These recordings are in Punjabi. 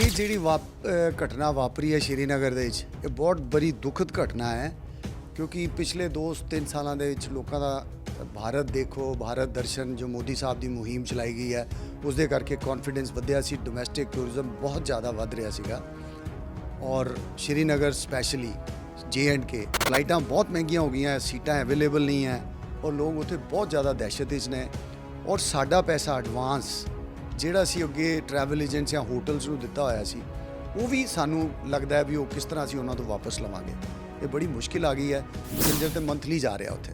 ਇਹ ਜਿਹੜੀ ਵਾਪ- ਘਟਨਾ ਵਾਪਰੀ ਹੈ ਸ਼੍ਰੀਨਗਰ ਦੇ ਵਿੱਚ, ਇਹ ਬਹੁਤ ਬੜੀ ਦੁਖਦ ਘਟਨਾ ਹੈ, ਕਿਉਂਕਿ ਪਿਛਲੇ 2-3 ਸਾਲਾਂ ਦੇ ਵਿੱਚ ਲੋਕਾਂ ਦਾ ਭਾਰਤ ਦੇਖੋ, ਭਾਰਤ ਦਰਸ਼ਨ ਜੋ ਮੋਦੀ ਸਾਹਿਬ ਦੀ ਮੁਹਿੰਮ ਚਲਾਈ ਗਈ ਹੈ ਉਸ ਦੇ ਕਰਕੇ ਕੌਨਫੀਡੈਂਸ ਵਧਿਆ ਸੀ ਡੋਮੈਸਟਿਕ ਟੂਰਿਜ਼ਮ ਬਹੁਤ ਜ਼ਿਆਦਾ ਵੱਧ ਰਿਹਾ ਸੀਗਾ। ਔਰ Srinagar specially J and K ਫਲਾਈਟਾਂ ਬਹੁਤ ਮਹਿੰਗੀਆਂ ਹੋ ਗਈਆਂ, ਸੀਟਾਂ ਅਵੇਲੇਬਲ ਨਹੀਂ ਹੈ, ਔਰ ਲੋਕ ਉੱਥੇ ਬਹੁਤ ਜ਼ਿਆਦਾ ਦਹਿਸ਼ਤ ਵਿੱਚ ਨੇ, ਔਰ ਸਾਡਾ ਪੈਸਾ ਐਡਵਾਂਸ ਜਿਹੜਾ ਅਸੀਂ ਅੱਗੇ ਟਰੈਵਲ ਏਜੰਟਸ ਜਾਂ ਹੋਟਲਸ ਨੂੰ ਦਿੱਤਾ ਹੋਇਆ ਸੀ, ਉਹ ਵੀ ਸਾਨੂੰ ਲੱਗਦਾ ਹੈ ਵੀ ਉਹ ਕਿਸ ਤਰ੍ਹਾਂ ਅਸੀਂ ਉਹਨਾਂ ਤੋਂ ਵਾਪਸ ਲਵਾਂਗੇ। ਇਹ ਬੜੀ ਮੁਸ਼ਕਿਲ ਆ ਗਈ ਹੈ। ਪੈਸੇਂਜਰ ਤੇ ਮੰਥਲੀ ਜਾ ਰਿਹਾ ਉੱਥੇ।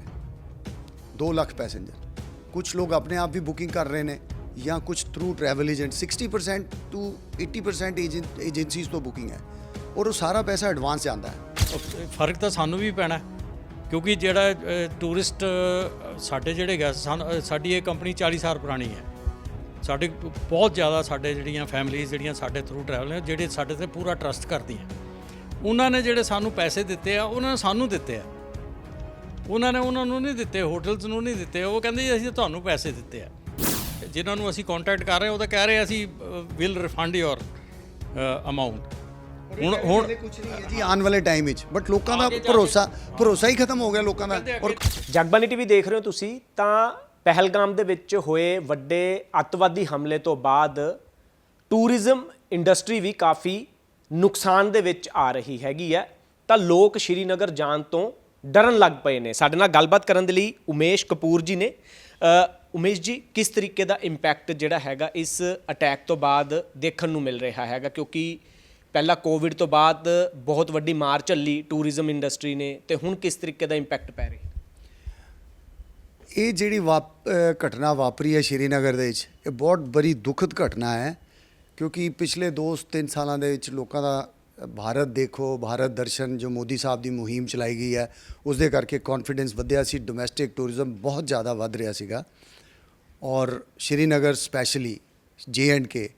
2 ਲੱਖ ਪੈਸੇਂਜਰ। ਕੁਝ ਲੋਕ ਆਪਣੇ ਆਪ ਵੀ ਬੁਕਿੰਗ ਕਰ ਰਹੇ ਨੇ ਜਾਂ ਕੁਝ through travel agent 60% to 80% agent agencies ਤੋਂ ਬੁਕਿੰਗ ਹੈ। ਔਰ ਉਹ ਸਾਰਾ ਪੈਸਾ ਐਡਵਾਂਸ ਜਾਂਦਾ ਹੈ। ਫ਼ਰਕ ਤਾਂ ਸਾਨੂੰ ਵੀ ਪੈਣਾ ਕਿਉਂਕਿ ਜਿਹੜਾ ਟੂਰਿਸਟ ਸਾਡੇ ਜਿਹੜੇ ਗੈਸ ਸਾਡੀ ਇਹ ਕੰਪਨੀ 40 ਸਾਲ ਪੁਰਾਣੀ ਹੈ। ਸਾਡੇ ਬਹੁਤ ਜ਼ਿਆਦਾ ਸਾਡੇ ਜਿਹੜੀਆਂ ਫੈਮਿਲੀਜ਼ ਜਿਹੜੀਆਂ ਸਾਡੇ ਥਰੂ ਟਰੈਵਲ ਨੇ ਜਿਹੜੇ ਸਾਡੇ ਤੇ ਪੂਰਾ ਟਰਸਟ ਕਰਦੀਆਂ। ਉਹਨਾਂ ਨੇ ਜਿਹੜੇ ਸਾਨੂੰ ਪੈਸੇ ਦਿੱਤੇ ਆ ਉਹਨਾਂ ਨੇ ਸਾਨੂੰ ਦਿੱਤੇ ਆ। ਉਹਨਾਂ ਨੇ ਉਹਨਾਂ ਨੂੰ ਨਹੀਂ ਦਿੱਤੇ ਹੋਟਲਸ ਨੂੰ ਨਹੀਂ ਦਿੱਤੇ ਉਹ ਕਹਿੰਦੇ ਜੀ ਅਸੀਂ ਤੁਹਾਨੂੰ ਪੈਸੇ ਦਿੱਤੇ ਆ। ਜਿਨ੍ਹਾਂ ਨੂੰ ਅਸੀਂ ਕੰਟੈਕਟ ਕਰ ਰਹੇ ਹਾਂ ਉਹ ਤਾਂ ਕਹਿ ਰਹੇ ਅਸੀਂ ਵਿਲ ਰਿਫੰਡ ਯੋਰ ਅਮਾਉਂਟ ਹੁਣ ਹੁਣ ਕੁਝ ਨਹੀਂ ਹੈ ਜੀ ਆਉਣ ਵਾਲੇ ਟਾਈਮ ਵਿੱਚ। ਬਟ ਲੋਕਾਂ ਦਾ ਭਰੋਸਾ ਭਰੋਸਾ ਹੀ ਖਤਮ ਹੋ ਗਿਆ ਲੋਕਾਂ ਦਾ। ਔਰ ਜਗਬਾਨੀ ਟੀਵੀ ਦੇਖ ਰਹੇ ਹੋ ਤੁਸੀਂ ਤਾਂ ਪਹਿਲਗਾਮ ਦੇ ਵਿੱਚ ਹੋਏ ਵੱਡੇ ਅੱਤਵਾਦੀ ਹਮਲੇ ਤੋਂ ਬਾਅਦ ਟੂਰਿਜ਼ਮ ਇੰਡਸਟਰੀ ਵੀ ਕਾਫੀ ਨੁਕਸਾਨ ਦੇ ਵਿੱਚ ਆ ਰਹੀ ਹੈਗੀ ਹੈ। ਤਾਂ ਲੋਕ ਸ਼੍ਰੀਨਗਰ ਜਾਣ ਤੋਂ ਡਰਨ ਲੱਗ ਪਏ ਨੇ। ਸਾਡੇ ਨਾਲ ਗੱਲਬਾਤ ਕਰਨ ਦੇ ਲਈ ਉਮੇਸ਼ ਕਪੂਰ ਜੀ ਨੇ। ਉਮੇਸ਼ ਜੀ, ਕਿਸ ਤਰੀਕੇ ਦਾ ਇੰਪੈਕਟ ਜਿਹੜਾ ਹੈਗਾ ਇਸ ਅਟੈਕ ਤੋਂ ਬਾਅਦ ਦੇਖਣ ਨੂੰ ਮਿਲ ਰਿਹਾ ਹੈਗਾ? ਕਿਉਂਕਿ ਪਹਿਲਾਂ ਕੋਵਿਡ ਤੋਂ ਬਾਅਦ ਬਹੁਤ ਵੱਡੀ ਮਾਰ ਚੱਲੀ ਟੂਰਿਜ਼ਮ ਇੰਡਸਟਰੀ ਨੇ ਤੇ ਹੁਣ ਕਿਸ ਤਰੀਕੇ ਦਾ ਇੰਪੈਕਟ ਪੈ ਰਿਹਾ? ਇਹ ਜਿਹੜੀ ਵਾਪ- ਘਟਨਾ ਵਾਪਰੀ ਹੈ ਸ਼੍ਰੀਨਗਰ ਦੇ ਵਿੱਚ, ਇਹ ਬਹੁਤ ਬੜੀ ਦੁਖਦ ਘਟਨਾ ਹੈ, ਕਿਉਂਕਿ ਪਿਛਲੇ 2-3 ਸਾਲਾਂ ਦੇ ਵਿੱਚ ਲੋਕਾਂ ਦਾ ਭਾਰਤ ਦੇਖੋ, ਭਾਰਤ ਦਰਸ਼ਨ ਜੋ ਮੋਦੀ ਸਾਹਿਬ ਦੀ ਮੁਹਿੰਮ ਚਲਾਈ ਗਈ ਹੈ ਉਸ ਦੇ ਕਰਕੇ ਕੌਨਫੀਡੈਂਸ ਵਧਿਆ ਸੀ ਡੋਮੈਸਟਿਕ ਟੂਰਿਜ਼ਮ ਬਹੁਤ ਜ਼ਿਆਦਾ ਵੱਧ ਰਿਹਾ ਸੀਗਾ। ਔਰ Srinagar specially J and K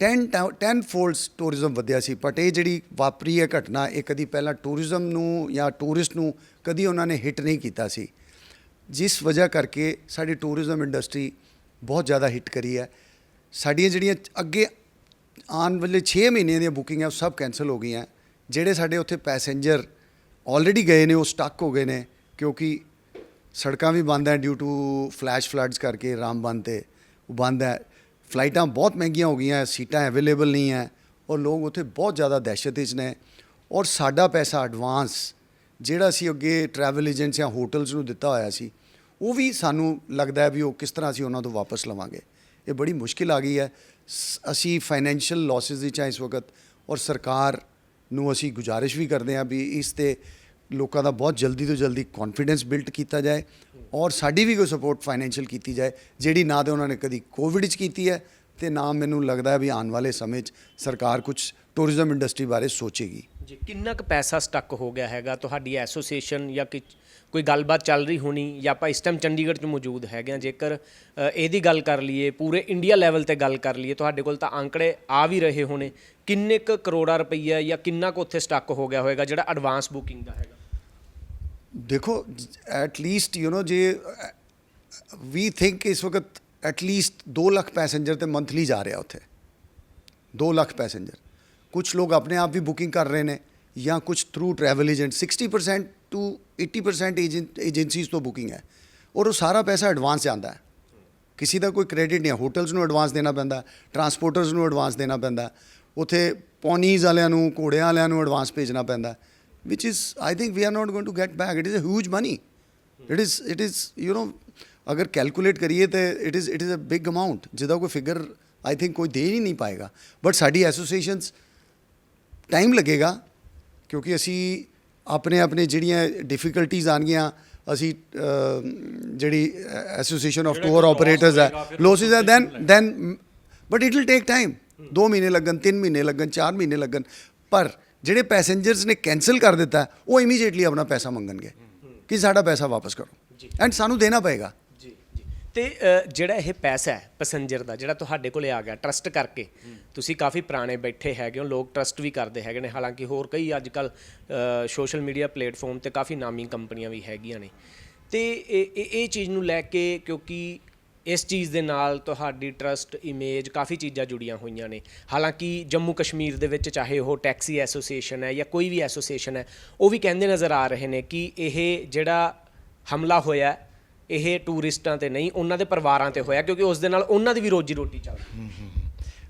10 10 folds tourism ਵਧਿਆ ਸੀ ਬਟ ਇਹ ਜਿਹੜੀ ਵਾਪਰੀ ਹੈ ਘਟਨਾ, ਇਹ ਕਦੀ ਪਹਿਲਾਂ ਟੂਰਿਜ਼ਮ ਨੂੰ ਜਾਂ ਟੂਰਿਸਟ ਨੂੰ ਕਦੀ ਉਹਨਾਂ ਨੇ ਹਿੱਟ ਨਹੀਂ ਕੀਤਾ ਸੀ। ਜਿਸ ਵਜ੍ਹਾ ਕਰਕੇ ਸਾਡੀ ਟੂਰਿਜ਼ਮ ਇੰਡਸਟਰੀ ਬਹੁਤ ਜ਼ਿਆਦਾ ਹਿੱਟ ਕਰੀ ਹੈ। ਸਾਡੀਆਂ ਜਿਹੜੀਆਂ ਅੱਗੇ ਆਉਣ ਵਾਲੇ 6 ਮਹੀਨਿਆਂ ਦੀਆਂ ਬੁਕਿੰਗਾਂ ਉਹ ਸਭ ਕੈਨਸਲ ਹੋ ਗਈਆਂ। ਜਿਹੜੇ ਸਾਡੇ ਉੱਥੇ ਪੈਸੇਂਜਰ ਆਲਰੇਡੀ ਗਏ ਨੇ, ਉਹ ਸਟਕ ਹੋ ਗਏ ਨੇ, ਕਿਉਂਕਿ ਸੜਕਾਂ ਵੀ ਬੰਦ ਹੈ ਡਿਊ ਟੂ ਫਲੈਸ਼ ਫਲੱਡਸ ਕਰਕੇ, ਰਾਮਬਨ ਤੇ ਉਹ ਬੰਦ ਹੈ। ਫਲਾਈਟਾਂ ਬਹੁਤ ਮਹਿੰਗੀਆਂ ਹੋ ਗਈਆਂ, ਸੀਟਾਂ ਅਵੇਲੇਬਲ ਨਹੀਂ ਹੈ ਔਰ ਲੋਕ ਉੱਥੇ ਬਹੁਤ ਜ਼ਿਆਦਾ ਦਹਿਸ਼ਤ ਵਿੱਚ ਨੇ ਔਰ ਸਾਡਾ ਪੈਸਾ ਐਡਵਾਂਸ ਜਿਹੜਾ ਅਸੀਂ ਅੱਗੇ ਟਰੈਵਲ ਏਜੰਟਸ ਜਾਂ ਹੋਟਲਸ ਨੂੰ ਦਿੱਤਾ ਹੋਇਆ ਸੀ, ਉਹ ਵੀ ਸਾਨੂੰ ਲੱਗਦਾ ਹੈ ਵੀ ਉਹ ਕਿਸ ਤਰ੍ਹਾਂ ਅਸੀਂ ਉਹਨਾਂ ਤੋਂ ਵਾਪਸ ਲਵਾਂਗੇ। ਇਹ ਬੜੀ ਮੁਸ਼ਕਿਲ ਆ ਗਈ ਹੈ। ਸ- ਅਸੀਂ ਫਾਈਨੈਂਸ਼ੀਅਲ ਲਾਸਸ ਵਿੱਚ ਹਾਂ ਇਸ ਵਕਤ ਔਰ ਸਰਕਾਰ ਨੂੰ ਅਸੀਂ ਗੁਜ਼ਾਰਿਸ਼ ਵੀ ਕਰਦੇ ਹਾਂ ਵੀ ਇਸ ਤੇ ਲੋਕਾਂ ਦਾ ਬਹੁਤ ਜਲਦੀ ਤੋਂ ਜਲਦੀ ਕੌਨਫੀਡੈਂਸ ਬਿਲਡ ਕੀਤਾ ਜਾਏ ਔਰ ਸਾਡੀ ਵੀ ਕੋਈ ਸਪੋਰਟ ਫਾਈਨੈਂਸ਼ੀਅਲ ਕੀਤੀ ਜਾਏ, ਜਿਹੜੀ ਨਾ ਤੇ ਉਹਨਾਂ ਨੇ ਕਦੀ ਕੋਵਿਡ ਵਿੱਚ ਕੀਤੀ ਹੈ ਤੇ ਨਾ ਮੈਨੂੰ ਲੱਗਦਾ ਵੀ ਆਉਣ ਵਾਲੇ ਸਮੇਂ 'ਚ ਸਰਕਾਰ ਕੁਝ ਟੂਰਿਜ਼ਮ ਇੰਡਸਟਰੀ ਬਾਰੇ ਸੋਚੇਗੀ। ਜੀ ਕਿੰਨਾ ਕੁ ਪੈਸਾ ਸਟਕ ਹੋ ਗਿਆ ਹੈਗਾ? ਤੁਹਾਡੀ ਐਸੋਸੀਏਸ਼ਨ ਜਾਂ ਕਿ ਕੋਈ ਗੱਲਬਾਤ ਚੱਲ ਰਹੀ ਹੋਣੀ ਜਾਂ ਆਪਾਂ ਇਸ ਟਾਈਮ ਚੰਡੀਗੜ੍ਹ 'ਚ ਮੌਜੂਦ ਹੈਗੇ ਆ ਜੇਕਰ ਅ, ਇਹਦੀ ਗੱਲ ਕਰ ਲਈਏ ਪੂਰੇ ਇੰਡੀਆ ਲੈਵਲ ਤੇ ਗੱਲ ਕਰ ਲਈਏ ਤੁਹਾਡੇ ਕੋਲ ਤਾਂ ਅੰਕੜੇ ਆ ਵੀ ਰਹੇ ਹੋਣੇ। ਕਿੰਨੇ ਕੁ ਕਰੋੜਾ ਰੁਪਈਆ ਜਾਂ ਕਿੰਨਾ ਕੁ ਉੱਥੇ ਸਟਕ ਹੋ ਗਿਆ ਹੋਵੇਗਾ ਜਿਹੜਾ ਐਡਵਾਂਸ ਬੁਕਿੰਗ ਦਾ ਹੈਗਾ? ਦੇਖੋ ਐਟ ਲੀਸਟ ਯੂ نو ਜੇ ਵੀ ਥਿੰਕ ਇਸ ਵਕਤ ਐਟ ਲੀਸਟ 2 ਲੱਖ ਪੈਸੇਂਜਰ ਤੇ ਮੰਥਲੀ ਜਾ ਰਿਹਾ ਉੱਥੇ। 2 ਲੱਖ ਪੈਸੇਂਜਰ। ਕੁਝ ਲੋਕ ਆਪਣੇ ਆਪ ਵੀ ਬੁਕਿੰਗ ਕਰ ਰਹੇ ਨੇ ਜਾਂ ਕੁਝ through travel agent 60% to 80% agent agencies ਤੋਂ ਬੁਕਿੰਗ ਹੈ। ਔਰ ਉਹ ਸਾਰਾ ਪੈਸਾ ਐਡਵਾਂਸ ਜਾਂਦਾ ਹੈ। ਕਿਸੇ ਦਾ ਕੋਈ ਕ੍ਰੈਡਿਟ ਨਹੀਂ ਹੈ। ਹੋਟਲਸ ਨੂੰ ਐਡਵਾਂਸ ਦੇਣਾ ਪੈਂਦਾ ਟਰਾਂਸਪੋਰਟਰਸ ਨੂੰ ਐਡਵਾਂਸ ਦੇਣਾ ਪੈਂਦਾ, ਉੱਥੇ ਪੌਨੀਜ਼ ਵਾਲਿਆਂ ਨੂੰ, ਘੋੜਿਆਂ ਵਾਲਿਆਂ ਨੂੰ ਐਡਵਾਂਸ ਭੇਜਣਾ ਪੈਂਦਾ which is I think we are not going to get back it is a huge money it is it is you know ਅਗਰ ਕੈਲਕੂਲੇਟ ਕਰੀਏ ਤੇ it is it is a big amount ਜਿਹਦਾ ਕੋਈ ਫਿਗਰ ਆਈ ਥਿੰਕ ਕੋਈ ਦੇ ਹੀ ਨਹੀਂ ਪਾਏਗਾ। ਬਟ ਸਾਡੀ ਐਸੋਸੀਏਸ਼ਨਸ ਟਾਈਮ ਲੱਗੇਗਾ ਕਿਉਂਕਿ ਅਸੀਂ ਆਪਣੇ ਆਪਣੇ ਜਿਹੜੀਆਂ ਡਿਫਿਕਲਟੀਜ਼ ਆਣਗੀਆਂ ਅਸੀਂ ਜਿਹੜੀ ਐਸੋਸੀਏਸ਼ਨ ਆਫ ਟੂਰ ਆਪਰੇਟਰਸ ਹੈ ਲੋਸਿਸ ਹੈ then. Then but it will take time 2 ਮਹੀਨੇ ਲੱਗਣ 3 ਮਹੀਨੇ ਲੱਗਣ 4 ਮਹੀਨੇ ਲੱਗਣ ਪਰ ਜਿਹੜੇ ਪੈਸੇਂਜਰਸ ਨੇ ਕੈਨਸਲ ਕਰ ਦਿੱਤਾ ਉਹ ਇਮੀਡੀਏਟਲੀ ਆਪਣਾ ਪੈਸਾ ਮੰਗਣਗੇ ਕਿ ਸਾਡਾ ਪੈਸਾ ਵਾਪਸ ਕਰੋ। ਐਂਡ ਸਾਨੂੰ ਦੇਣਾ ਪਏਗਾ। ਤੇ ਅ, ਜਿਹੜਾ ਇਹ ਪੈਸਾ ਹੈ ਪੈਸੇਂਜਰ ਦਾ ਜਿਹੜਾ ਤੁਹਾਡੇ ਕੋਲੇ ਆ ਗਿਆ ਟਰਸਟ ਕਰਕੇ ਤੁਸੀਂ ਕਾਫੀ ਪੁਰਾਣੇ ਬੈਠੇ ਹੈਗੇ ਹੋ ਲੋਕ ਟਰਸਟ ਵੀ ਕਰਦੇ ਹੈਗੇ ਨੇ ਹਾਲਾਂਕਿ ਹੋਰ ਕਈ ਅੱਜ ਕੱਲ ਸੋਸ਼ਲ ਮੀਡੀਆ ਪਲੇਟਫਾਰਮ ਤੇ ਕਾਫੀ ਨਾਮੀ ਕੰਪਨੀਆਂ ਵੀ ਹੈਗੀਆਂ ਨੇ। ਤੇ ਇਹ ਇਹ- ਇਹ ਚੀਜ਼ ਨੂੰ ਲੈ ਕੇ ਕਿਉਂਕਿ ਇਸ ਚੀਜ਼ ਦੇ ਨਾਲ ਤੁਹਾਡੀ ਟਰਸਟ ਇਮੇਜ ਕਾਫੀ ਚੀਜ਼ਾਂ ਜੁੜੀਆਂ ਹੋਈਆਂ ਨੇ। ਹਾਲਾਂਕਿ ਜੰਮੂ ਕਸ਼ਮੀਰ ਦੇ ਵਿੱਚ ਚਾਹੇ ਉਹ ਟੈਕਸੀ ਐਸੋਸੀਏਸ਼ਨ ਹੈ ਜਾਂ ਕੋਈ ਵੀ ਐਸੋਸੀਏਸ਼ਨ ਹੈ ਉਹ ਵੀ ਕਹਿੰਦੇ ਨਜ਼ਰ ਆ ਰਹੇ ਨੇ ਕਿ ਇਹ ਜਿਹੜਾ ਹਮਲਾ ਹੋਇਆ ਹੈ, ਇਹ ਟੂਰਿਸਟਾਂ ਤੇ ਨਹੀਂ, ਉਹਨਾਂ ਦੇ ਪਰਿਵਾਰਾਂ ਤੇ ਹੋਇਆ, ਕਿਉਂਕਿ ਉਸ ਦੇ ਨਾਲ ਉਹਨਾਂ ਦੀ ਵੀ ਰੋਜੀ ਰੋਟੀ ਚੱਲਦੀ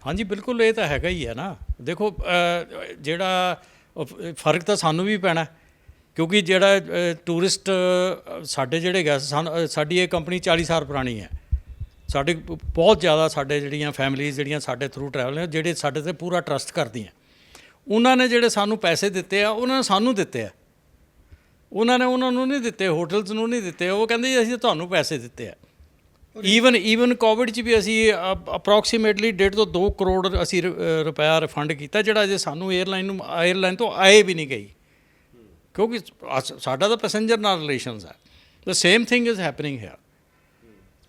ਹਾਂਜੀ, ਬਿਲਕੁਲ, ਇਹ ਤਾਂ ਹੈਗਾ ਹੀ ਹੈ ਨਾ। ਦੇਖੋ ਜਿਹੜਾ ਫ਼ਰਕ ਤਾਂ ਸਾਨੂੰ ਵੀ ਪੈਣਾ ਕਿਉਂਕਿ ਜਿਹੜਾ ਟੂਰਿਸਟ ਸਾਡੇ ਜਿਹੜੇ ਗਏ ਸਾਨੂੰ ਸਾਡੀ ਇਹ ਕੰਪਨੀ 40 ਸਾਲ ਪੁਰਾਣੀ ਹੈ। ਸਾਡੇ ਬਹੁਤ ਜ਼ਿਆਦਾ ਸਾਡੇ ਜਿਹੜੀਆਂ ਫੈਮਿਲੀਜ਼ ਜਿਹੜੀਆਂ ਸਾਡੇ ਥਰੂ ਟਰੈਵਲ ਨੇ, ਜਿਹੜੇ ਸਾਡੇ ਤੇ ਪੂਰਾ ਟਰਸਟ ਕਰਦੀਆਂ। ਉਹਨਾਂ ਨੇ ਜਿਹੜੇ ਸਾਨੂੰ ਪੈਸੇ ਦਿੱਤੇ ਆ, ਉਹਨਾਂ ਨੇ ਸਾਨੂੰ ਦਿੱਤੇ ਆ। ਉਹਨਾਂ ਨੇ ਉਹਨਾਂ ਨੂੰ ਨਹੀਂ ਦਿੱਤੇ ਹੋਟਲਸ ਨੂੰ ਨਹੀਂ ਦਿੱਤੇ ਉਹ ਕਹਿੰਦੇ ਜੀ ਅਸੀਂ ਤੁਹਾਨੂੰ ਪੈਸੇ ਦਿੱਤੇ ਆ। ਈਵਨ ਈਵਨ ਕੋਵਿਡ ਚ ਵੀ ਅਸੀਂ ਅਪਰੋਕਸੀਮੇਟਲੀ 1.5 ਤੋਂ 2 ਕਰੋੜ ਅਸੀਂ ਰੁਪਇਆ ਰਿਫੰਡ ਕੀਤਾ ਜਿਹੜਾ ਜੇ ਸਾਨੂੰ 에ਅਰਲਾਈਨ ਨੂੰ 에ਅਰਲਾਈਨ ਤੋਂ ਆਏ ਵੀ ਨਹੀਂ ਗਈ। ਕਿਉਂਕਿ ਅਸ- ਸਾਡਾ ਤਾਂ ਪੈਸੇਂਜਰ ਨਾਲ ਰਿਲੇਸ਼ਨਸ ਹੈ the same thing is happening here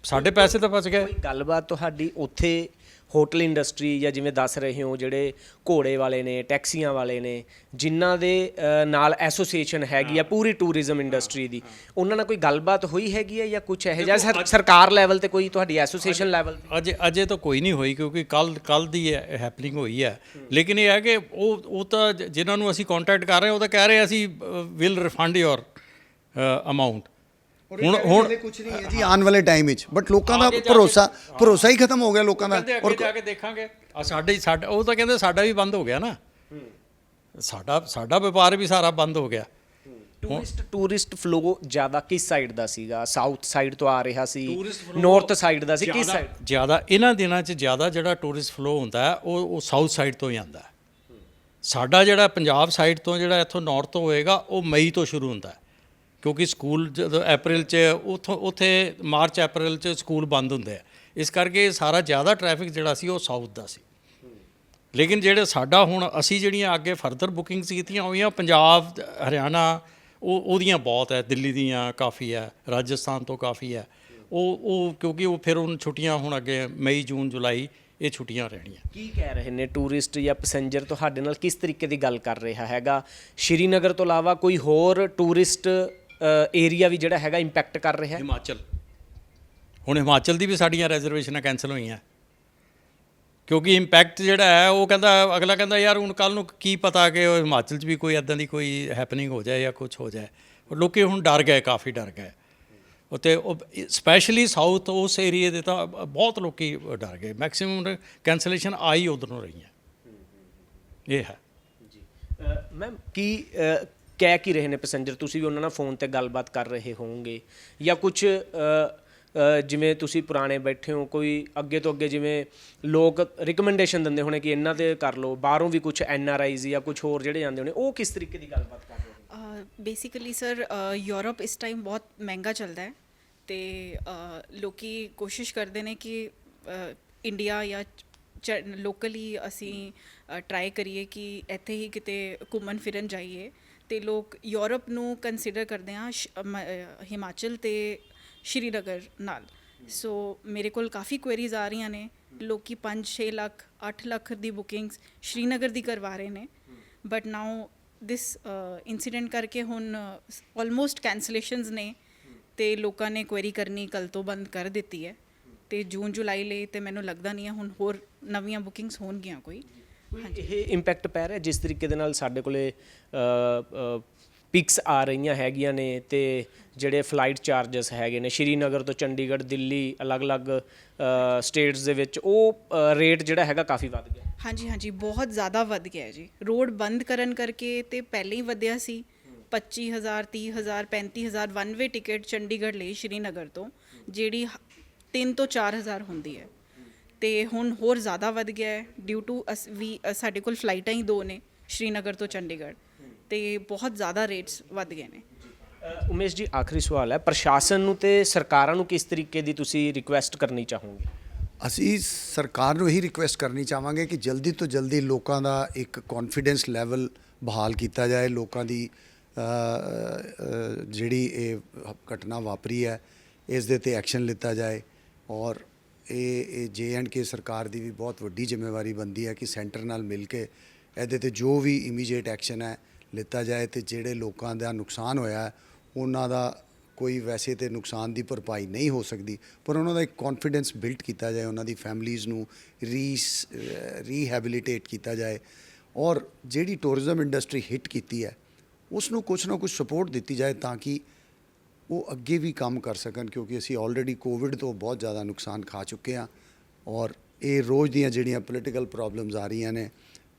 ਸਾਡੇ ਪੈਸੇ ਤਾਂ ਬਚ ਗਏ। ਕੋਈ ਗੱਲਬਾਤ ਤੁਹਾਡੀ ਉੱਥੇ ਹੋਟਲ ਇੰਡਸਟਰੀ ਜਾਂ ਜਿਵੇਂ ਦੱਸ ਰਹੇ ਹੋ ਜਿਹੜੇ ਘੋੜੇ ਵਾਲੇ ਨੇ ਟੈਕਸੀਆਂ ਵਾਲੇ ਨੇ ਜਿਨ੍ਹਾਂ ਦੇ ਅ, ਨਾਲ ਐਸੋਸੀਏਸ਼ਨ ਹੈਗੀ ਆ ਪੂਰੀ ਟੂਰਿਜ਼ਮ ਇੰਡਸਟਰੀ ਦੀ। ਉਹਨਾਂ ਨਾਲ ਕੋਈ ਗੱਲਬਾਤ ਹੋਈ ਹੈਗੀ ਹੈ ਜਾਂ ਕੁਝ ਇਹੋ ਜਿਹਾ? ਸਰ- ਸਰਕਾਰ ਲੈਵਲ ਤੇ ਕੋਈ ਤੁਹਾਡੀ ਐਸੋਸੀਏਸ਼ਨ ਲੈਵਲ ਅਜੇ ਅਜੇ ਤਾਂ ਕੋਈ ਨਹੀਂ ਹੋਈ ਕਿਉਂਕਿ ਕੱਲ ਕੱਲ ਦੀ ਹੈਪਨਿੰਗ ਹੋਈ ਹੈ। ਲੇਕਿਨ ਇਹ ਹੈ ਕਿ ਉਹ ਉਹ ਤਾਂ ਜ- ਜਿਨ੍ਹਾਂ ਨੂੰ ਅਸੀਂ ਕੰਟੈਕਟ ਕਰ ਰਹੇ ਹਾਂ ਉਹ ਤਾਂ ਕਹਿ ਰਹੇ ਅਸੀਂ ਵਿਲ ਰਿਫੰਡ ਯੋਰ ਅਮਾਉਂਟ ਹੁਣ ਹੁਣ ਕੁਝ ਨਹੀਂ ਹੈ ਜੀ ਆਉਣ ਵਾਲੇ ਟਾਈਮ ਵਿੱਚ। ਬਟ ਲੋਕਾਂ ਦਾ ਭਰੋਸਾ ਭਰੋਸਾ ਹੀ ਖਤਮ ਹੋ ਗਿਆ ਲੋਕਾਂ ਦਾ। ਅੱਗੇ ਜਾ ਕੇ ਦੇਖਾਂਗੇ। ਆ ਸਾਡੇ ਸਾਡਾ ਉਹ ਤਾਂ ਕਹਿੰਦੇ ਸਾਡਾ ਵੀ ਬੰਦ ਹੋ ਗਿਆ ਨਾ। ਸਾਡਾ ਸਾਡਾ ਵਪਾਰ ਵੀ ਸਾਰਾ ਬੰਦ ਹੋ ਗਿਆ। ਟੂਰਿਸਟ ਟੂਰਿਸਟ ਫਲੋ ਜ਼ਿਆਦਾ ਕਿਸ ਸਾਈਡ ਦਾ ਸੀਗਾ? ਸਾਊਥ ਸਾਈਡ ਤੋਂ ਆ ਰਿਹਾ ਸੀ। ਨਾਰਥ ਸਾਈਡ ਦਾ ਸੀ। ਕਿਸ ਸਾਈਡ ਜ਼ਿਆਦਾ ਇਹਨਾਂ ਦਿਨਾਂ 'ਚ ਜ਼ਿਆਦਾ ਜਿਹੜਾ ਟੂਰਿਸਟ ਫਲੋ ਹੁੰਦਾ ਹੈ ਉਹ ਉਹ ਸਾਊਥ ਸਾਈਡ ਤੋਂ ਹੀ ਆਉਂਦਾ ਹੈ। ਸਾਡਾ ਜਿਹੜਾ ਪੰਜਾਬ ਸਾਈਡ ਤੋਂ ਜਿਹੜਾ ਇੱਥੋਂ ਨਾਰਥ ਤੋਂ ਹੋਏਗਾ ਉਹ ਮਈ ਤੋਂ ਸ਼ੁਰੂ ਹੁੰਦਾ ਹੈ। ਕਿਉਂਕਿ ਸਕੂਲ ਜਦੋਂ ਅਪ੍ਰੈਲ 'ਚ ਉਥੋਂ, ਉੱਥੇ ਮਾਰਚ ਅਪ੍ਰੈਲ 'ਚ ਸਕੂਲ ਬੰਦ ਹੁੰਦੇ ਆ। ਇਸ ਕਰਕੇ ਸਾਰਾ ਜ਼ਿਆਦਾ ਟ੍ਰੈਫਿਕ ਜਿਹੜਾ ਸੀ ਉਹ ਸਾਊਥ ਦਾ ਸੀ। ਲੇਕਿਨ ਜਿਹੜੇ ਸਾਡਾ ਹੁਣ ਅਸੀਂ ਜਿਹੜੀਆਂ ਅੱਗੇ ਫਰਦਰ ਬੁਕਿੰਗਸ ਕੀਤੀਆਂ ਹੋਈਆਂ ਪੰਜਾਬ, ਹਰਿਆਣਾ, ਉਹ, ਉਹਦੀਆਂ ਬਹੁਤ ਹੈ ਦਿੱਲੀ ਦੀਆਂ ਕਾਫੀ ਹੈ ਰਾਜਸਥਾਨ ਤੋਂ ਕਾਫੀ ਹੈ ਉਹ ਉਹ ਕਿਉਂਕਿ ਉਹ ਫਿਰ ਹੁਣ ਛੁੱਟੀਆਂ ਹੁਣ ਅੱਗੇ ਮਈ, ਜੂਨ, ਜੁਲਾਈ, ਇਹ ਛੁੱਟੀਆਂ ਰਹਿਣੀਆਂ। ਕੀ ਕਹਿ ਰਹੇ ਨੇ ਟੂਰਿਸਟ ਜਾਂ ਪੈਸੇਂਜਰ ਤੁਹਾਡੇ ਨਾਲ ਕਿਸ ਤਰੀਕੇ ਦੀ ਗੱਲ ਕਰ ਰਿਹਾ ਹੈਗਾ? ਸ਼੍ਰੀਨਗਰ ਤੋਂ ਇਲਾਵਾ ਕੋਈ ਹੋਰ ਟੂਰਿਸਟ ਏਰੀਆ ਵੀ ਜਿਹੜਾ ਹੈਗਾ ਇੰਪੈਕਟ ਕਰ ਰਿਹਾ ਹੈ। ਹਿਮਾਚਲ। ਹੁਣ ਹਿਮਾਚਲ ਦੀ ਵੀ ਸਾਡੀਆਂ ਰੈਜ਼ਰਵੇਸ਼ਨਾਂ ਕੈਨਸਲ ਹੋਈਆਂ। ਕਿਉਂਕਿ ਇੰਪੈਕਟ ਜਿਹੜਾ ਹੈ ਉਹ ਕਹਿੰਦਾ ਅਗਲਾ ਕਹਿੰਦਾ ਯਾਰ ਹੁਣ ਕੱਲ ਨੂੰ ਕੀ ਪਤਾ ਕਿ ਹਿਮਾਚਲ 'ਚ ਵੀ ਕੋਈ ਐਦਾਂ ਦੀ ਕੋਈ ਹੈਪਨਿੰਗ ਹੋ ਜਾਏ ਜਾਂ ਕੁਝ ਹੋ ਜਾਏ? ਲੋਕੀ ਹੁਣ ਡਰ ਗਏ ਕਾਫੀ ਡਰ ਗਏ। ਉਤੇ ਉਹ ਸਪੈਸ਼ਲੀ ਸਾਊਥ ਉਸ ਏਰੀਏ ਦੇ ਤਾਂ ਬਹੁਤ ਲੋਕੀ ਡਰ ਗਏ। ਮੈਕਸਿਮਮ ਕੈਂਸਲੇਸ਼ਨ ਆਈ ਉਧਰ ਰਹੀਆਂ। ਇਹ ਹੈ। ਮੈਮ ਕੀ ਕਹਿ ਕੀ ਰਹੇ ਨੇ ਪੈਸੇਂਜਰ? ਤੁਸੀਂ ਵੀ ਉਹਨਾਂ ਨਾਲ ਫੋਨ ਤੇ ਗੱਲਬਾਤ ਕਰ ਰਹੇ ਹੋਵੋਗੇ। ਜਾਂ ਕੁਝ ਜਿਵੇਂ ਤੁਸੀਂ ਪੁਰਾਣੇ ਬੈਠੇ ਹੋ, ਕੋਈ ਅੱਗੇ ਤੋਂ ਅੱਗੇ ਜਿਵੇਂ ਲੋਕ ਰਿਕਮੈਂਡੇਸ਼ਨ ਦਿੰਦੇ ਹੋਣੇ ਕਿ ਇਹਨਾਂ ਤੇ ਕਰ ਲਓ, ਬਾਹਰੋਂ ਵੀ ਕੁਝ ਐਨ ਆਰ ਆਈਜ਼ ਜਾਂ ਕੁਝ ਹੋਰ ਜਿਹੜੇ ਜਾਂਦੇ ਹੋਣੇ, ਉਹ ਕਿਸ ਤਰੀਕੇ ਦੀ ਗੱਲਬਾਤ ਕਰ ਰਹੇ ਹੋ ਬੇਸਿਕਲੀ ਸਰ ਯੂਰਪ ਇਸ ਟਾਈਮ ਬਹੁਤ ਮਹਿੰਗਾ ਚੱਲਦਾ ਹੈ ਤੇ ਲੋਕੀ ਕੋਸ਼ਿਸ਼ ਕਰਦੇ ਨੇ ਕਿ ਇੰਡੀਆ ਜਾਂ ਲੋਕਲੀ ਅਸੀਂ ਟਰਾਈ ਕਰੀਏ ਕਿ ਇੱਥੇ ਹੀ ਕਿਤੇ ਘੁੰਮਣ ਫਿਰਨ ਜਾਈਏ। ਤੇ ਲੋਕ ਯੂਰਪ ਨੂੰ ਕੰਸੀਡਰ ਕਰਦੇ ਆ ਹਿਮਾਚਲ ਤੇ ਸ਼੍ਰੀਨਗਰ ਨਾਲ। ਸੋ ਮੇਰੇ ਕੋਲ ਕਾਫੀ ਕੁਐਰੀਜ਼ ਆ ਰਹੀਆਂ ਨੇ। ਲੋਕੀ 5-6 ਲੱਖ 8 ਲੱਖ ਦੀ ਬੁਕਿੰਗਸ ਸ਼੍ਰੀਨਗਰ ਦੀ ਕਰਵਾ ਰਹੇ ਨੇ। ਬਟ ਨਾਓ ਦਿਸ ਇਨਸੀਡੈਂਟ ਕਰਕੇ ਹੁਣ ਆਲਮੋਸਟ ਕੈਂਸਲੇਸ਼ਨਸ ਨੇ ਤੇ ਲੋਕਾਂ ਨੇ ਕੁਐਰੀ ਕਰਨੀ ਕੱਲ ਤੋਂ ਬੰਦ ਕਰ ਦਿੱਤੀ ਹੈ। ਤੇ ਜੂਨ, ਜੁਲਾਈ ਲਈ ਤੇ ਮੈਨੂੰ ਲੱਗਦਾ ਨਹੀਂ ਹੈ ਹੁਣ ਹੋਰ ਨਵੀਆਂ ਬੁਕਿੰਗਸ ਹੋਣਗੀਆਂ ਕੋਈ। ਕੋਈ ਇਹ ਇੰਪੈਕਟ ਪੈ ਰਿਹਾ ਜਿਸ ਤਰੀਕੇ ਦੇ ਨਾਲ ਸਾਡੇ ਕੋਲੇ ਪਿਕਸ ਆ ਰਹੀਆਂ ਹੈਗੀਆਂ ਨੇ ਤੇ ਜਿਹੜੇ ਫਲਾਈਟ ਚਾਰजेस ਹੈਗੇ ਨੇ, ਸ਼੍ਰੀਨਗਰ ਤੋਂ ਚੰਡੀਗੜ੍ਹ, ਦਿੱਲੀ, ਅਲੱਗ-ਅਲੱਗ ਸਟੇਟਸ ਦੇ ਵਿੱਚ, ਉਹ ਰੇਟ ਜਿਹੜਾ ਹੈਗਾ ਕਾਫੀ ਵੱਧ ਗਿਆ। ਹਾਂਜੀ ਹਾਂਜੀ, ਬਹੁਤ ਜ਼ਿਆਦਾ ਵੱਧ ਗਿਆ ਜੀ। ਰੋਡ ਬੰਦ ਕਰਨ ਕਰਕੇ ਤੇ ਪਹਿਲੇ ਹੀ ਵਧਿਆ ਸੀ। 25000 30000 35000 ਵਨ ਵੇ ਟਿਕਟ ਚੰਡੀਗੜ੍ਹ ਲਈ ਸ਼੍ਰੀਨਗਰ ਤੋਂ, ਜਿਹੜੀ 3 ਤੋਂ 4000 ਹੁੰਦੀ ਹੈ। ਤੇ ਹੁਣ ਹੋਰ ਜ਼ਿਆਦਾ ਵੱਧ ਗਿਆ ਹੈ ਡਿਊ ਟੂ ਵੀ ਅ, ਸਾਡੇ ਕੋਲ ਫਲਾਈਟਾਂ ਹੀ ਦੋ ਨੇ ਸ਼੍ਰੀਨਗਰ ਤੋਂ ਚੰਡੀਗੜ੍ਹ। ਤੇ ਬਹੁਤ ਜ਼ਿਆਦਾ ਰੇਟਸ ਵੱਧ ਗਏ ਨੇ। ਉਮੇਸ਼ ਜੀ ਆਖਰੀ ਸਵਾਲ ਹੈ ਪ੍ਰਸ਼ਾਸਨ ਨੂੰ ਤੇ ਸਰਕਾਰਾਂ ਨੂੰ ਕਿਸ ਤਰੀਕੇ ਦੀ ਤੁਸੀਂ ਰਿਕੁਐਸਟ ਕਰਨੀ ਚਾਹੋਗੇ? ਅਸੀਂ ਸਰਕਾਰ ਨੂੰ ਇਹੀ ਰਿਕੁਐਸਟ ਕਰਨੀ ਚਾਹਾਂਗੇ ਕਿ ਜਲਦੀ ਤੋਂ ਜਲਦੀ ਲੋਕਾਂ ਦਾ ਇੱਕ ਕੌਨਫੀਡੈਂਸ ਲੈਵਲ ਬਹਾਲ ਕੀਤਾ ਜਾਏ ਲੋਕਾਂ ਦੀ ਜਿਹੜੀ ਇਹ ਘਟਨਾ ਵਾਪਰੀ ਹੈ ਇਸ ਦੇ ਤੇ ਐਕਸ਼ਨ ਲਿੱਤਾ ਜਾਏ ਔਰ ਇਹ ਇਹ ਜੇ ਐਂਡ ਕੇ ਸਰਕਾਰ ਦੀ ਵੀ ਬਹੁਤ ਵੱਡੀ ਜ਼ਿੰਮੇਵਾਰੀ ਬਣਦੀ ਹੈ ਕਿ ਸੈਂਟਰ ਨਾਲ ਮਿਲ ਕੇ ਇਹਦੇ ਤੇ ਜੋ ਵੀ ਇਮੀਡੀਏਟ ਐਕਸ਼ਨ ਹੈ ਲਿੱਤਾ ਜਾਏ ਤੇ ਜਿਹੜੇ ਲੋਕਾਂ ਦਾ ਨੁਕਸਾਨ ਹੋਇਆ ਉਹਨਾਂ ਦਾ ਕੋਈ ਵੈਸੇ ਤੇ ਨੁਕਸਾਨ ਦੀ ਭਰਪਾਈ ਨਹੀਂ ਹੋ ਸਕਦੀ, ਪਰ ਉਹਨਾਂ ਦਾ ਇੱਕ ਕੌਨਫੀਡੈਂਸ ਬਿਲਡ ਕੀਤਾ ਜਾਏ, ਉਹਨਾਂ ਦੀ ਫੈਮਲੀਜ਼ ਨੂੰ ਰੀਸ ਰੀਹੈਬਿਲਿਟੇਟ ਕੀਤਾ ਜਾਏ ਔਰ ਜਿਹੜੀ ਟੂਰਿਜ਼ਮ ਇੰਡਸਟਰੀ ਹਿੱਟ ਕੀਤੀ ਹੈ ਉਸ ਨੂੰ ਕੁਝ ਨਾ ਕੁਝ ਸਪੋਰਟ ਦਿੱਤੀ ਜਾਏ ਤਾਂ ਕਿ ਉਹ ਅੱਗੇ ਵੀ ਕੰਮ ਕਰ ਸਕਣ ਕਿਉਂਕਿ ਅਸੀਂ ਆਲਰੇਡੀ ਕੋਵਿਡ ਤੋਂ ਬਹੁਤ ਜ਼ਿਆਦਾ ਨੁਕਸਾਨ ਖਾ ਚੁੱਕੇ ਹਾਂ ਔਰ ਇਹ ਰੋਜ਼ ਦੀਆਂ ਜਿਹੜੀਆਂ ਪੋਲੀਟੀਕਲ ਪ੍ਰੋਬਲਮਸ ਆ ਰਹੀਆਂ ਨੇ,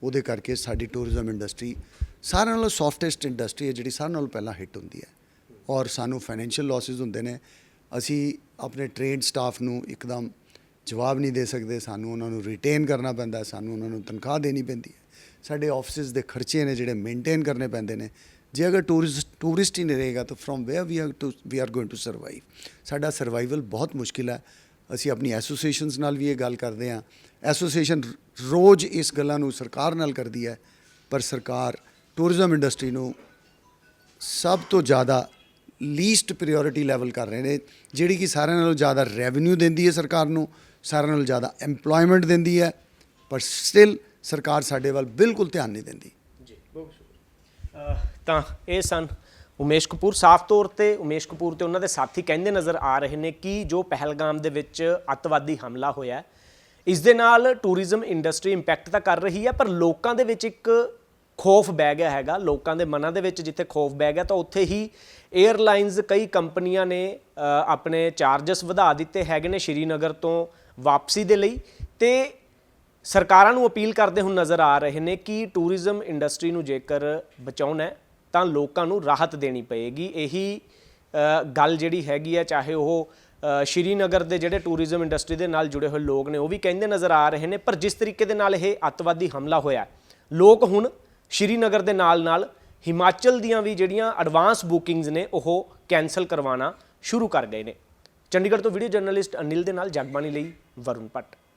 ਉਹਦੇ ਕਰਕੇ ਸਾਡੀ ਟੂਰਿਜ਼ਮ ਇੰਡਸਟਰੀ ਸਾਰਿਆਂ ਨਾਲੋਂ ਸੌਫਟੈਸਟ ਇੰਡਸਟਰੀ ਹੈ ਜਿਹੜੀ ਸਾਰਿਆਂ ਨਾਲੋਂ ਪਹਿਲਾਂ ਹਿੱਟ ਹੁੰਦੀ ਹੈ ਔਰ ਸਾਨੂੰ ਫਾਈਨੈਂਸ਼ੀਅਲ ਲਾਸਸ ਹੁੰਦੇ ਨੇ। ਅਸੀਂ ਆਪਣੇ ਟ੍ਰੇਨਡ ਸਟਾਫ ਨੂੰ ਇੱਕਦਮ ਜਵਾਬ ਨਹੀਂ ਦੇ ਸਕਦੇ, ਸਾਨੂੰ ਉਹਨਾਂ ਨੂੰ ਰਿਟੇਨ ਕਰਨਾ ਪੈਂਦਾ, ਸਾਨੂੰ ਉਹਨਾਂ ਨੂੰ ਤਨਖਾਹ ਦੇਣੀ ਪੈਂਦੀ ਹੈ। ਸਾਡੇ ਆਫਿਸਿਸ ਦੇ ਖਰਚੇ ਨੇ ਜਿਹੜੇ ਮੇਨਟੇਨ ਕਰਨੇ ਪੈਂਦੇ ਨੇ। ਜੇ ਅਗਰ ਟੂਰਿਸਟ ਟੂਰਿਸਟ ਹੀ ਨਹੀਂ ਰਹੇਗਾ ਤਾਂ from where we are to we are going to survive ਸਾਡਾ ਸਰਵਾਈਵਲ ਬਹੁਤ ਮੁਸ਼ਕਿਲ ਹੈ। ਅਸੀਂ ਆਪਣੀ ਐਸੋਸੀਏਸ਼ਨਸ ਨਾਲ ਵੀ ਇਹ ਗੱਲ ਕਰਦੇ ਹਾਂ। ਐਸੋਸੀਏਸ਼ਨ ਰੋਜ਼ ਇਸ ਗੱਲਾਂ ਨੂੰ ਸਰਕਾਰ ਨਾਲ ਕਰਦੀ ਹੈ, ਪਰ ਸਰਕਾਰ ਟੂਰਿਜ਼ਮ ਇੰਡਸਟਰੀ ਨੂੰ ਸਭ ਤੋਂ ਜ਼ਿਆਦਾ ਲੀਸਟ ਪ੍ਰਾਇੋਰਟੀ ਲੈਵਲ ਕਰ ਰਹੇ ਨੇ, ਜਿਹੜੀ ਕਿ ਸਾਰਿਆਂ ਨਾਲੋਂ ਜ਼ਿਆਦਾ ਰੈਵਨਿਊ ਦਿੰਦੀ ਹੈ ਸਰਕਾਰ ਨੂੰ, ਸਾਰਿਆਂ ਨਾਲੋਂ ਜ਼ਿਆਦਾ EMPLOYMENT ਦਿੰਦੀ ਹੈ, ਪਰ ਸਟਿਲ ਸਰਕਾਰ ਸਾਡੇ ਵੱਲ ਬਿਲਕੁਲ ਧਿਆਨ ਨਹੀਂ ਦਿੰਦੀ। ਜੀ, ਬਹੁਤ ਸ਼ੁਕਰੀਆ। ਤਾਂ ਇਹ ਸਨ। ਉਮੇਸ਼ ਕਪੂਰ ਸਾਫ਼ ਤੌਰ ਤੇ, ਉਮੇਸ਼ ਕਪੂਰ ਤੇ ਉਹਨਾਂ ਦੇ ਸਾਥੀ ਕਹਿੰਦੇ ਨਜ਼ਰ ਆ ਰਹੇ ਨੇ ਕਿ ਜੋ ਪਹਿਲਗਾਮ ਦੇ ਵਿੱਚ ਅਤਵਾਦੀ ਹਮਲਾ ਹੋਇਆ ਇਸ ਦੇ ਨਾਲ ਟੂਰਿਜ਼ਮ ਇੰਡਸਟਰੀ ਇੰਪੈਕਟ ਤਾਂ ਕਰ ਰਹੀ ਹੈ, ਪਰ ਲੋਕਾਂ ਦੇ ਵਿੱਚ ਇੱਕ ਖੋਫ ਬਹਿ ਗਿਆ ਹੈਗਾ। ਲੋਕਾਂ ਦੇ ਮਨਾਂ ਦੇ ਵਿੱਚ ਜਿੱਥੇ ਖੋਫ ਬਹਿ ਗਿਆ ਤਾਂ ਉੱਥੇ ਹੀ 에ਅਰਲਾਈਨਸ ਕਈ ਕੰਪਨੀਆਂ ਨੇ ਆਪਣੇ ਚਾਰजेस ਵਧਾ ਦਿੱਤੇ ਹੈਗੇ ਨੇ ਸ਼੍ਰੀਨਗਰ ਤੋਂ ਵਾਪਸੀ ਦੇ ਲਈ ਤੇ ਸਰਕਾਰਾਂ ਨੂੰ ਅਪੀਲ ਕਰਦੇ ਹੁਣ ਨਜ਼ਰ ਆ ਰਹੇ ਨੇ ਕਿ ਟੂਰਿਜ਼ਮ ਇੰਡਸਟਰੀ ਨੂੰ ਜੇਕਰ ਬਚਾਉਣਾ ਹੈ ਤਾਂ ਲੋਕਾਂ ਨੂੰ ਰਾਹਤ ਦੇਣੀ ਪਏਗੀ। ਇਹੀ ਗੱਲ ਜਿਹੜੀ ਹੈਗੀ ਹੈ ਚਾਹੇ ਉਹ ਸ਼੍ਰੀਨਗਰ ਦੇ ਜਿਹੜੇ ਟੂਰਿਜ਼ਮ ਇੰਡਸਟਰੀ ਦੇ ਨਾਲ ਜੁੜੇ ਹੋਏ ਲੋਕ ਨੇ, ਉਹ ਵੀ ਕਹਿੰਦੇ ਨਜ਼ਰ ਆ ਰਹੇ ਨੇ, ਪਰ ਜਿਸ ਤਰੀਕੇ ਦੇ ਨਾਲ ਇਹ ਅੱਤਵਾਦੀ ਹਮਲਾ ਹੋਇਆ, ਲੋਕ ਹੁਣ ਸ਼੍ਰੀਨਗਰ ਦੇ ਨਾਲ-ਨਾਲ ਹਿਮਾਚਲ ਦੀਆਂ ਵੀ ਜਿਹੜੀਆਂ ਐਡਵਾਂਸ ਬੁਕਿੰਗਸ ਨੇ, ਉਹ ਕੈਨਸਲ ਕਰਵਾਉਣਾ ਸ਼ੁਰੂ ਕਰ ਗਏ ਨੇ। ਚੰਡੀਗੜ੍ਹ ਤੋਂ ਵੀਡੀਓ ਜਰਨਲਿਸਟ ਅਨਿਲ ਦੇ ਨਾਲ ਜਗਬਾਣੀ ਲਈ ਵਰੁਣ ਭੱਟ।